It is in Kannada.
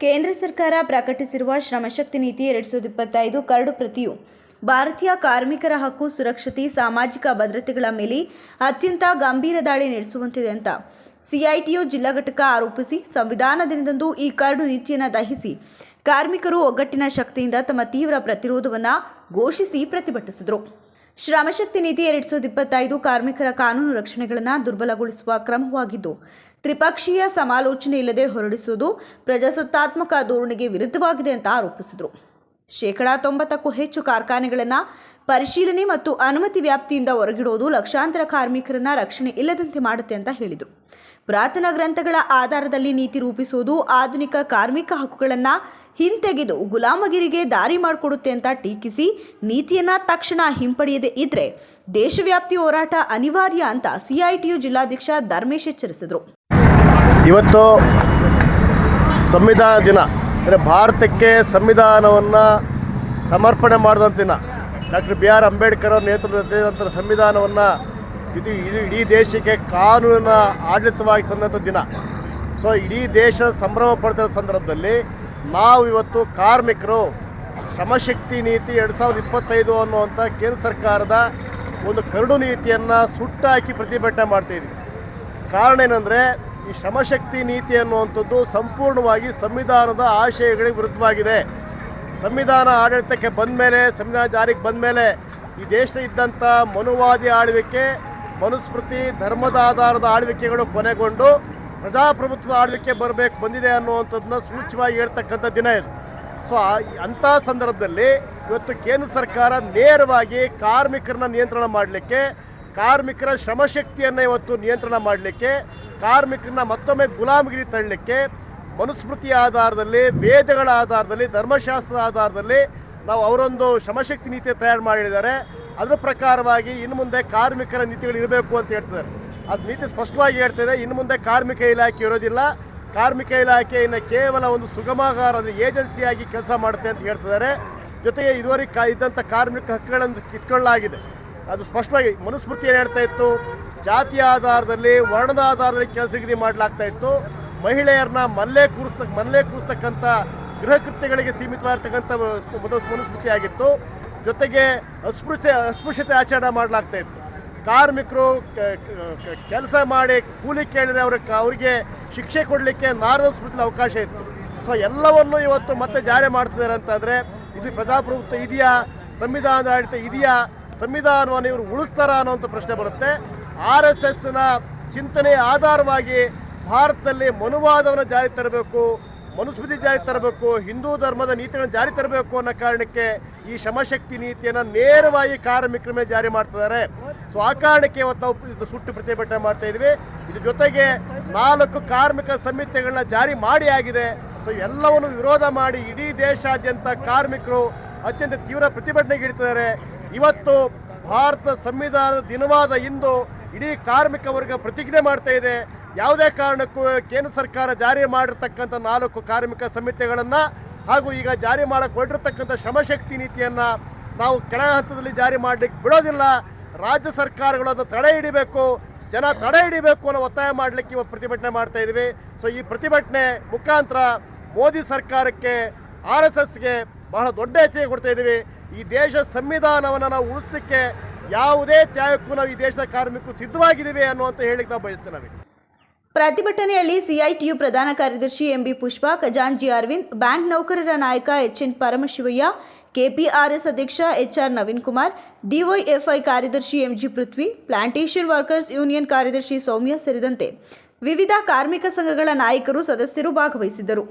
ಕೇಂದ್ರ ಸರ್ಕಾರ ಪ್ರಕಟಿಸಿರುವ ಶ್ರಮಶಕ್ತಿ ನೀತಿ ಎರಡು ಸಾವಿರದ ಇಪ್ಪತ್ತೈದು ಕರಡು ಪ್ರತಿಯು ಭಾರತೀಯ ಕಾರ್ಮಿಕರ ಹಕ್ಕು, ಸುರಕ್ಷತೆ, ಸಾಮಾಜಿಕ ಭದ್ರತೆಗಳ ಮೇಲೆ ಅತ್ಯಂತ ಗಂಭೀರ ದಾಳಿ ನಡೆಸುವಂತಿದೆ ಅಂತ ಸಿಐಟಿಯು ಜಿಲ್ಲಾ ಘಟಕ ಆರೋಪಿಸಿ ಸಂವಿಧಾನ ದಿನದಂದು ಈ ಕರಡು ನೀತಿಯನ್ನು ದಹಿಸಿ ಕಾರ್ಮಿಕರು ಒಗ್ಗಟ್ಟಿನ ಶಕ್ತಿಯಿಂದ ತಮ್ಮ ತೀವ್ರ ಪ್ರತಿರೋಧವನ್ನು ಘೋಷಿಸಿ ಪ್ರತಿಭಟಿಸಿದರು. ಶ್ರಮಶಕ್ತಿ ನೀತಿ ಎರಡು ಸಾವಿರದ ಇಪ್ಪತ್ತೈದು ಕಾರ್ಮಿಕರ ಕಾನೂನು ರಕ್ಷಣೆಗಳನ್ನು ದುರ್ಬಲಗೊಳಿಸುವ ಕ್ರಮವಾಗಿದ್ದು, ತ್ರಿಪಕ್ಷೀಯ ಸಮಾಲೋಚನೆ ಇಲ್ಲದೆ ಹೊರಡಿಸುವುದು ಪ್ರಜಾಸತ್ತಾತ್ಮಕ ಧೋರಣೆಗೆ ವಿರುದ್ಧವಾಗಿದೆ ಅಂತ ಆರೋಪಿಸಿದರು. ಶೇಕಡಾ ತೊಂಬತ್ತಕ್ಕೂ ಹೆಚ್ಚು ಕಾರ್ಖಾನೆಗಳನ್ನು ಪರಿಶೀಲನೆ ಮತ್ತು ಅನುಮತಿ ವ್ಯಾಪ್ತಿಯಿಂದ ಹೊರಗಿಡುವುದು ಲಕ್ಷಾಂತರ ಕಾರ್ಮಿಕರನ್ನ ರಕ್ಷಣೆ ಇಲ್ಲದಂತೆ ಮಾಡುತ್ತೆ ಅಂತ ಹೇಳಿದರು. ಪುರಾತನ ಗ್ರಂಥಗಳ ಆಧಾರದಲ್ಲಿ ನೀತಿ ರೂಪಿಸುವುದು ಆಧುನಿಕ ಕಾರ್ಮಿಕ ಹಕ್ಕುಗಳನ್ನು ಹಿಂತೆಗೆದು ಗುಲಾಮಗಿರಿಗೆ ದಾರಿ ಮಾಡಿಕೊಡುತ್ತೆ ಅಂತ ಟೀಕಿಸಿ ನೀತಿಯನ್ನು ತಕ್ಷಣ ಹಿಂಪಡೆಯದೇ ಇದ್ರೆ ದೇಶವ್ಯಾಪ್ತಿ ಹೋರಾಟ ಅನಿವಾರ್ಯ ಅಂತ ಸಿಐಟಿಯು ಜಿಲ್ಲಾಧ್ಯಕ್ಷ ಧರ್ಮೇಶ್ ಎಚ್ಚರಿಸಿದರು. ಇವತ್ತು ಸಂವಿಧಾನ ದಿನ, ಅಂದರೆ ಭಾರತಕ್ಕೆ ಸಂವಿಧಾನವನ್ನು ಸಮರ್ಪಣೆ ಮಾಡಿದಂಥ ದಿನ ಡಾಕ್ಟರ್ ಬಿ ಆರ್ ಅಂಬೇಡ್ಕರ್ ಅವರ ನೇತೃತ್ವದ ಸಂವಿಧಾನವನ್ನು ಇದು ಇದು ಇಡೀ ದೇಶಕ್ಕೆ ಕಾನೂನಿನ ಆಡಳಿತವಾಗಿ ತಂದಂಥ ದಿನ. ಸೊ ಇಡೀ ದೇಶ ಸಂಭ್ರಮ ಪಡ್ತಿರೋ ಸಂದರ್ಭದಲ್ಲಿ ನಾವು ಇವತ್ತು ಕಾರ್ಮಿಕರು ಶ್ರಮಶಕ್ತಿ ನೀತಿ ಎರಡು ಸಾವಿರದ ಇಪ್ಪತ್ತೈದು ಅನ್ನುವಂಥ ಕೇಂದ್ರ ಸರ್ಕಾರದ ಒಂದು ಕರಡು ನೀತಿಯನ್ನು ಸುಟ್ಟಾಕಿ ಪ್ರತಿಭಟನೆ ಮಾಡ್ತೀವಿ ಕಾರಣ ಏನಂದರೆ, ಈ ಶ್ರಮಶಕ್ತಿ ನೀತಿ ಅನ್ನುವಂಥದ್ದು ಸಂಪೂರ್ಣವಾಗಿ ಸಂವಿಧಾನದ ಆಶಯಗಳಿಗೆ ವಿರುದ್ಧವಾಗಿದೆ. ಸಂವಿಧಾನ ಆಡಳಿತಕ್ಕೆ ಬಂದ ಮೇಲೆ ಸಂವಿಧಾನ ಜಾರಿಗೆ ಬಂದ ಮೇಲೆ ಈ ದೇಶದ ಇದ್ದಂಥ ಮನುವಾದಿ ಆಳ್ವಿಕೆ, ಮನುಸ್ಮೃತಿ, ಧರ್ಮದ ಆಧಾರದ ಆಳ್ವಿಕೆಗಳು ಕೊನೆಗೊಂಡು ಪ್ರಜಾಪ್ರಭುತ್ವದ ಆಡಳಿತಕ್ಕೆ ಬರಬೇಕು, ಬಂದಿದೆ ಅನ್ನುವಂಥದ್ದನ್ನ ಸೂಚ್ಯವಾಗಿ ಹೇಳ್ತಕ್ಕಂಥ ದಿನ ಇದು. ಸೊ ಅಂಥ ಸಂದರ್ಭದಲ್ಲಿ ಇವತ್ತು ಕೇಂದ್ರ ಸರ್ಕಾರ ನೇರವಾಗಿ ಕಾರ್ಮಿಕರನ್ನ ನಿಯಂತ್ರಣ ಮಾಡಲಿಕ್ಕೆ, ಕಾರ್ಮಿಕರ ಶ್ರಮಶಕ್ತಿಯನ್ನು ಇವತ್ತು ನಿಯಂತ್ರಣ ಮಾಡಲಿಕ್ಕೆ, ಕಾರ್ಮಿಕರನ್ನ ಮತ್ತೊಮ್ಮೆ ಗುಲಾಮಗಿರಿ ತಳ್ಳಲಿಕ್ಕೆ, ಮನುಸ್ಮೃತಿ ಆಧಾರದಲ್ಲಿ, ವೇದಗಳ ಆಧಾರದಲ್ಲಿ, ಧರ್ಮಶಾಸ್ತ್ರ ಆಧಾರದಲ್ಲಿ ನಾವು ಅವರೊಂದು ಶ್ರಮಶಕ್ತಿ ನೀತಿ ತಯಾರು ಮಾಡಿದ್ದಾರೆ. ಅದರ ಪ್ರಕಾರವಾಗಿ ಇನ್ನು ಮುಂದೆ ಕಾರ್ಮಿಕರ ನೀತಿಗಳು ಇರಬೇಕು ಅಂತ ಹೇಳ್ತಿದ್ದಾರೆ. ಅದು ನೀತಿ ಸ್ಪಷ್ಟವಾಗಿ ಹೇಳ್ತಿದೆ ಇನ್ನು ಮುಂದೆ ಕಾರ್ಮಿಕ ಇಲಾಖೆ ಇರೋದಿಲ್ಲ. ಕಾರ್ಮಿಕ ಇಲಾಖೆಯನ್ನು ಕೇವಲ ಒಂದು ಸುಗಮಗಾರ ಏಜೆನ್ಸಿಯಾಗಿ ಕೆಲಸ ಮಾಡುತ್ತೆ ಅಂತ ಹೇಳ್ತಿದ್ದಾರೆ. ಜೊತೆಗೆ ಇದುವರೆಗೆ ಕಾ ಇದ್ದಂಥ ಕಾರ್ಮಿಕ ಹಕ್ಕುಗಳನ್ನು ಕಿತ್ಕೊಳ್ಳಲಾಗಿದೆ. ಅದು ಸ್ಪಷ್ಟವಾಗಿ ಮನುಸ್ಮೃತಿ ಏನು ಹೇಳ್ತಾ ಇತ್ತು. ಜಾತಿಯ ಆಧಾರದಲ್ಲಿ, ವರ್ಣದ ಆಧಾರದಲ್ಲಿ ಕೆಲಸ ನಿಗದಿ ಮಾಡಲಾಗ್ತಾ ಇತ್ತು. ಮಹಿಳೆಯರನ್ನ ಮಲ್ಲೇ ಕೂರಿಸ್ತ, ಮಲ್ಲೇ ಕೂರಿಸ್ತಕ್ಕಂಥ ಗೃಹ ಕೃತ್ಯಗಳಿಗೆ ಸೀಮಿತವಾಗಿರ್ತಕ್ಕಂಥ ಮನುಸ್ಮೃತಿ ಆಗಿತ್ತು ಜೊತೆಗೆ ಅಸ್ಪೃಶ್ಯ, ಅಸ್ಪೃಶ್ಯತೆ ಆಚರಣೆ ಮಾಡಲಾಗ್ತಾ ಇತ್ತು. ಕಾರ್ಮಿಕರು ಕೆಲಸ ಮಾಡಿ ಕೂಲಿ ಕೇಳಿದ್ರೆ ಅವ್ರಿಗೆ, ಅವರಿಗೆ ಶಿಕ್ಷೆ ಕೊಡಲಿಕ್ಕೆ ನಾರದ ಸ್ಮೃತಿಲಿ ಅವಕಾಶ ಇತ್ತು. ಸೊ ಎಲ್ಲವನ್ನು ಇವತ್ತು ಮತ್ತೆ ಜಾರಿ ಮಾಡ್ತಿದ್ದಾರೆ ಅಂತಂದರೆ, ಇದು ಪ್ರಜಾಪ್ರಭುತ್ವ ಇದೆಯಾ? ಸಂವಿಧಾನದ ಆಡಳಿತ ಇದೆಯಾ? ಸಂವಿಧಾನವನ್ನು ಇವರು ಉಳಿಸ್ತಾರ ಅನ್ನೋಂಥ ಪ್ರಶ್ನೆ ಬರುತ್ತೆ. ಆರ್ ಎಸ್ ಎಸ್ನ ಚಿಂತನೆ ಆಧಾರವಾಗಿ ಭಾರತದಲ್ಲಿ ಮನುವಾದವನ್ನು ಜಾರಿ ತರಬೇಕು, ಮನುಸ್ಮೃತಿ ಜಾರಿ ತರಬೇಕು, ಹಿಂದೂ ಧರ್ಮದ ನೀತಿಗಳನ್ನು ಜಾರಿ ತರಬೇಕು ಅನ್ನೋ ಕಾರಣಕ್ಕೆ ಈ ಶಮಶಕ್ತಿ ನೀತಿಯನ್ನು ನೇರವಾಗಿ ಕಾರ್ಮಿಕರ ಮೇಲೆ ಜಾರಿ ಮಾಡ್ತಿದ್ದಾರೆ. ಸೊ ಆ ಕಾರಣಕ್ಕೆ ಇವತ್ತು ನಾವು ಸುಟ್ಟು ಪ್ರತಿಭಟನೆ ಮಾಡ್ತಾ ಇದ್ವಿ. ಇದ್ರ ಜೊತೆಗೆ ನಾಲ್ಕು ಕಾರ್ಮಿಕ ಸಂಹಿತೆಗಳನ್ನ ಜಾರಿ ಮಾಡಿ ಆಗಿದೆ. ಸೊ ಎಲ್ಲವನ್ನು ವಿರೋಧ ಮಾಡಿ ಇಡೀ ದೇಶಾದ್ಯಂತ ಕಾರ್ಮಿಕರು ಅತ್ಯಂತ ತೀವ್ರ ಪ್ರತಿಭಟನೆಗೆ ಇಡ್ತಿದ್ದಾರೆ ಇವತ್ತು ಭಾರತ ಸಂವಿಧಾನದ ದಿನವಾದ ಇಂದು ಇಡೀ ಕಾರ್ಮಿಕ ವರ್ಗ ಪ್ರತಿಜ್ಞೆ ಮಾಡ್ತಾ ಇದೆ. ಯಾವುದೇ ಕಾರಣಕ್ಕೂ ಕೇಂದ್ರ ಸರ್ಕಾರ ಜಾರಿ ಮಾಡಿರ್ತಕ್ಕಂಥ ನಾಲ್ಕು ಕಾರ್ಮಿಕ ಸಂಹಿತೆಗಳನ್ನು ಹಾಗೂ ಈಗ ಜಾರಿ ಮಾಡಕ್ಕೆ ಹೊರಟಿರ್ತಕ್ಕಂಥ ಶ್ರಮಶಕ್ತಿ ನೀತಿಯನ್ನು ನಾವು ಕೆಳ ಹಂತದಲ್ಲಿ ಜಾರಿ ಮಾಡಲಿಕ್ಕೆ ಬಿಡೋದಿಲ್ಲ. ರಾಜ್ಯ ಸರ್ಕಾರಗಳು ಅದನ್ನು ತಡೆ ಹಿಡಿಬೇಕು, ಜನ ತಡೆ ಹಿಡಿಬೇಕು ಅನ್ನೋ ಒತ್ತಾಯ ಮಾಡಲಿಕ್ಕೆ ಇವತ್ತು ಪ್ರತಿಭಟನೆ ಮಾಡ್ತಾ ಇದ್ದೀವಿ. ಸೊ ಈ ಪ್ರತಿಭಟನೆ ಮುಖಾಂತರ ಮೋದಿ ಸರ್ಕಾರಕ್ಕೆ, ಆರ್ ಎಸ್ ಎಸ್ಗೆ ಬಹಳ ದೊಡ್ಡ ಎಚ್ಚರಿಕೆ ಕೊಡ್ತಾ ಇದ್ದೀವಿ. ಈ ದೇಶ ಸಂವಿಧಾನವನ್ನು ನಾವು ಉಳಿಸ್ಲಿಕ್ಕೆ ಯಾವುದೇ ತ್ಯಾಗಕ್ಕೂ ನಾವು ಈ ದೇಶದ ಕಾರ್ಮಿಕರು ಸಿದ್ಧವಾಗಿದ್ದೀವಿ ಅನ್ನುವಂತ ಹೇಳಿಕ್ಕೆ ನಾವು ಬಯಸ್ತೇವೆ ಪ್ರತಿಭಟನೆಯಲ್ಲಿ ಸಿಐಟಿಯು ಪ್ರಧಾನ ಕಾರ್ಯದರ್ಶಿ ಎಂಬಿ ಪುಷ್ಪ ಖಜಾಂಜಿ ಅರವಿಂದ್, ಬ್ಯಾಂಕ್ ನೌಕರರ ನಾಯಕ ಎಚ್ಎನ್ ಪರಮಶಿವಯ್ಯ, ಕೆಪಿಆರ್ಎಸ್ ಅಧ್ಯಕ್ಷ ಎಚ್ಆರ್ ನವೀನ್ ಕುಮಾರ್ ಡಿವೈಎಫ್ಐ ಕಾರ್ಯದರ್ಶಿ MG Prithvi plantation workers union ಕಾರ್ಯದರ್ಶಿ ಸೌಮ್ಯ ಸೇರಿದಂತೆ ವಿವಿಧ ಕಾರ್ಮಿಕ ಸಂಘಗಳ ನಾಯಕರು ಸದಸ್ಯರು ಭಾಗವಹಿಸಿದ್ದರು.